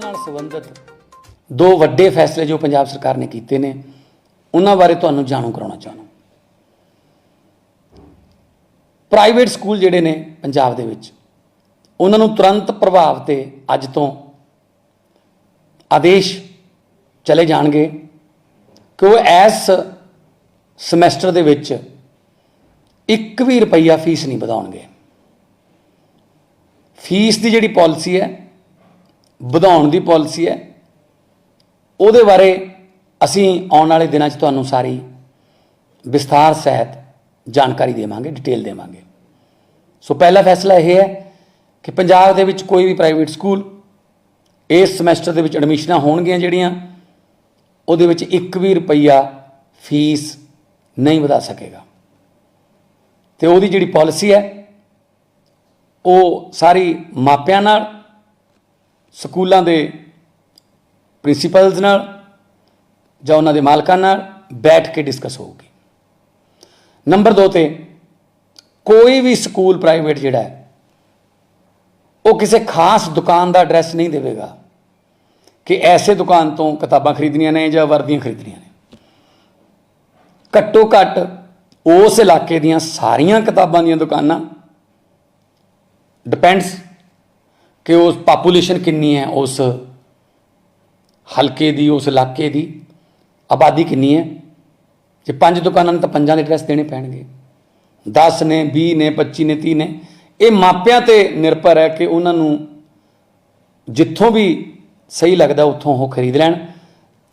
ਸੰਬੰਧਿਤ ਦੋ ਵੱਡੇ ਫੈਸਲੇ ਜੋ ਪੰਜਾਬ ਸਰਕਾਰ ਨੇ ਕੀਤੇ ਨੇ, ਉਹਨਾਂ ਬਾਰੇ ਤੁਹਾਨੂੰ ਜਾਣੂ ਕਰਾਉਣਾ ਚਾਹੁੰਦਾ ਪ੍ਰਾਈਵੇਟ ਸਕੂਲ ਜਿਹੜੇ ਨੇ ਪੰਜਾਬ ਦੇ ਵਿੱਚ, ਉਹਨਾਂ ਨੂੰ ਤੁਰੰਤ ਪ੍ਰਭਾਵ ਤੇ ਅੱਜ ਤੋਂ ਆਦੇਸ਼ ਚਲੇ ਜਾਣਗੇ ਕਿ ਉਹ ਇਸ ਸਮੈਸਟਰ ਦੇ ਵਿੱਚ ਇੱਕ ਵੀ ਰੁਪਈਆ ਫੀਸ ਨਹੀਂ ਵਧਾਉਣਗੇ। ਫੀਸ ਦੀ ਜਿਹੜੀ ਪਾਲਿਸੀ ਹੈ ਵਧਾਉਣ ਦੀ ਪਾਲਿਸੀ ਹੈ। ਉਹਦੇ ਬਾਰੇ ਅਸੀਂ ਆਉਣ ਵਾਲੇ ਦਿਨਾਂ 'ਚ ਤੁਹਾਨੂੰ ਸਾਰੀ ਵਿਸਥਾਰ ਸਹਿਤ ਜਾਣਕਾਰੀ ਦੇਵਾਂਗੇ ਡਿਟੇਲ ਦੇਵਾਂਗੇ। ਸੋ ਪਹਿਲਾ ਫੈਸਲਾ ਇਹ ਹੈ ਕਿ ਪੰਜਾਬ ਦੇ ਵਿੱਚ ਕੋਈ ਵੀ ਪ੍ਰਾਈਵੇਟ ਸਕੂਲ ਇਸ ਸਮੈਸਟਰ ਦੇ ਵਿੱਚ ਐਡਮਿਸ਼ਨਾਂ ਹੋਣਗੀਆਂ ਜਿਹੜੀਆਂ, ਉਹਦੇ ਵਿੱਚ ਇੱਕ ਵੀ ਰੁਪਈਆ ਫੀਸ ਨਹੀਂ ਵਧਾ ਸਕੇਗਾ। ਤੇ ਉਹਦੀ ਜਿਹੜੀ ਪਾਲਿਸੀ ਹੈ, ਉਹ ਸਾਰੀ ਮਾਪਿਆਂ ਨਾਲ ਸਕੂਲਾਂ ਦੇ ਪ੍ਰਿੰਸੀਪਲਸ ਨਾਲ ਜਾਂ ਉਹਨਾਂ ਦੇ ਮਾਲਕਾਂ ਨਾਲ ਬੈਠ ਕੇ ਡਿਸਕਸ ਹੋਊਗੀ। ਨੰਬਰ 2 ਤੇ ਕੋਈ ਵੀ ਸਕੂਲ ਪ੍ਰਾਈਵੇਟ ਜਿਹੜਾ ਹੈ, ਉਹ ਕਿਸੇ ਖਾਸ ਦੁਕਾਨ ਦਾ ਐਡਰੈਸ ਨਹੀਂ ਦੇਵੇਗਾ ਕਿ ਐਸੇ ਦੁਕਾਨ ਤੋਂ ਕਿਤਾਬਾਂ ਖਰੀਦਣੀਆਂ ਨੇ ਜਾਂ ਵਰਦੀਆਂ ਖਰੀਦਣੀਆਂ ਨੇ। ਘੱਟੋ ਘੱਟ ਉਸ ਇਲਾਕੇ ਦੀਆਂ ਸਾਰੀਆਂ ਕਿਤਾਬਾਂ ਦੀਆਂ ਦੁਕਾਨਾਂ ਡਿਪੈਂਡਸ ਕਿ ਉਸ ਪਾਪੂਲੇਸ਼ਨ ਕਿੰਨੀ ਹੈ, ਉਸ ਹਲਕੇ ਦੀ, ਉਸ ਇਲਾਕੇ ਦੀ ਆਬਾਦੀ ਕਿੰਨੀ ਹੈ? ਜੇ ਪੰਜ ਦੁਕਾਨਾਂ ਨੂੰ ਤਾਂ ਪੰਜਾਂ ਦੇ ਐਡਰੈਸ ਦੇਣੇ ਪੈਣਗੇ। 10 ਨੇ 20 ਨੇ 25 ਨੇ 30 ਨੇ। ਇਹ ਮਾਪਿਆਂ ਤੇ ਨਿਰਭਰ ਹੈ ਕਿ ਉਹਨਾਂ ਨੂੰ ਜਿੱਥੋਂ ਵੀ ਸਹੀ ਲੱਗਦਾ ਉੱਥੋਂ ਉਹ ਖਰੀਦ ਲੈਣ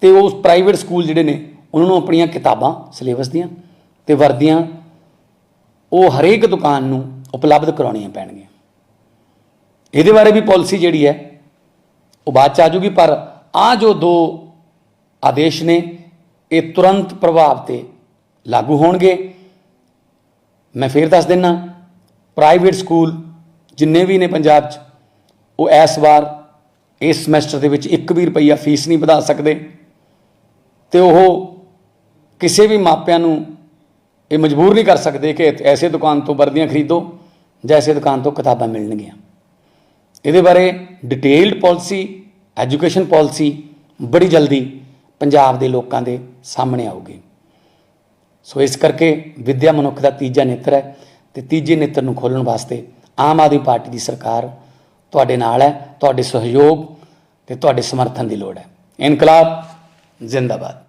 ਤੇ ਉਸ ਪ੍ਰਾਈਵੇਟ ਸਕੂਲ ਜਿਹੜੇ ਨੇ, ਉਹਨਾਂ ਨੂੰ ਆਪਣੀਆਂ ਕਿਤਾਬਾਂ ਸਿਲੇਬਸ ਦੀਆਂ ਤੇ ਵਰਦੀਆਂ ਉਹ ਹਰੇਕ ਦੁਕਾਨ ਨੂੰ ਉਪਲਬਧ ਕਰਾਉਣੀਆਂ ਪੈਣਗੀਆਂ। ਇਹਦੇ ਬਾਰੇ ਵੀ ਪਾਲਿਸੀ ਜਿਹੜੀ ਹੈ, ਉਹ ਬਾਅਦ ਚ ਆ ਜੂਗੀ ਪਰ ਆ ਜੋ ਦੋ ਆਦੇਸ਼ ਨੇ, ਇਹ ਤੁਰੰਤ ਪ੍ਰਭਾਵ ਤੇ ਲਾਗੂ ਹੋਣਗੇ। ਮੈਂ ਫੇਰ ਦੱਸ ਦਿੰਨਾ ਪ੍ਰਾਈਵੇਟ ਸਕੂਲ ਜਿੰਨੇ ਵੀ ਨੇ ਪੰਜਾਬ 'ਚ, ਉਹ ਇਸ ਵਾਰ ਇਸ ਸਮੈਸਟਰ ਦੇ ਵਿੱਚ 1 ਵੀ ਰੁਪਈਆ ਫੀਸ ਨਹੀਂ ਵਧਾ ਸਕਦੇ। ਤੇ ਉਹ ਕਿਸੇ ਵੀ ਮਾਪਿਆਂ ਨੂੰ ਇਹ ਮਜਬੂਰ ਨਹੀਂ ਕਰ ਸਕਦੇ ਕਿ ਐਸੇ ਦੁਕਾਨ ਤੋਂ ਵਰਦੀਆਂ ਖਰੀਦੋ, ਜਾਂ ਐਸੇ ਦੁਕਾਨ ਤੋਂ ਕਿਤਾਬਾਂ ਮਿਲਣਗੀਆਂ। ਇਹਦੇ ਬਾਰੇ ਡਿਟੇਲਡ ਪਾਲਿਸੀ ਐਜੂਕੇਸ਼ਨ ਪਾਲਿਸੀ ਬੜੀ ਜਲਦੀ ਪੰਜਾਬ ਦੇ ਲੋਕਾਂ ਦੇ ਸਾਹਮਣੇ ਆਊਗੀ। ਸੋ ਇਸ ਕਰਕੇ ਵਿਦਿਆ ਮਨੁੱਖ ਦਾ ਤੀਜਾ ਨੇਤਰ ਹੈ ਤੇ ਤੀਜੇ ਨੇਤਰ ਨੂੰ ਖੋਲਣ ਵਾਸਤੇ ਆਮ ਆਦਮੀ ਪਾਰਟੀ ਦੀ ਸਰਕਾਰ ਤੁਹਾਡੇ ਨਾਲ ਹੈ, ਤੁਹਾਡੇ ਸਹਿਯੋਗ ਤੇ ਤੁਹਾਡੇ ਸਮਰਥਨ ਦੀ ਲੋੜ ਹੈ। ਇਨਕਲਾਬ ਜ਼ਿੰਦਾਬਾਦ।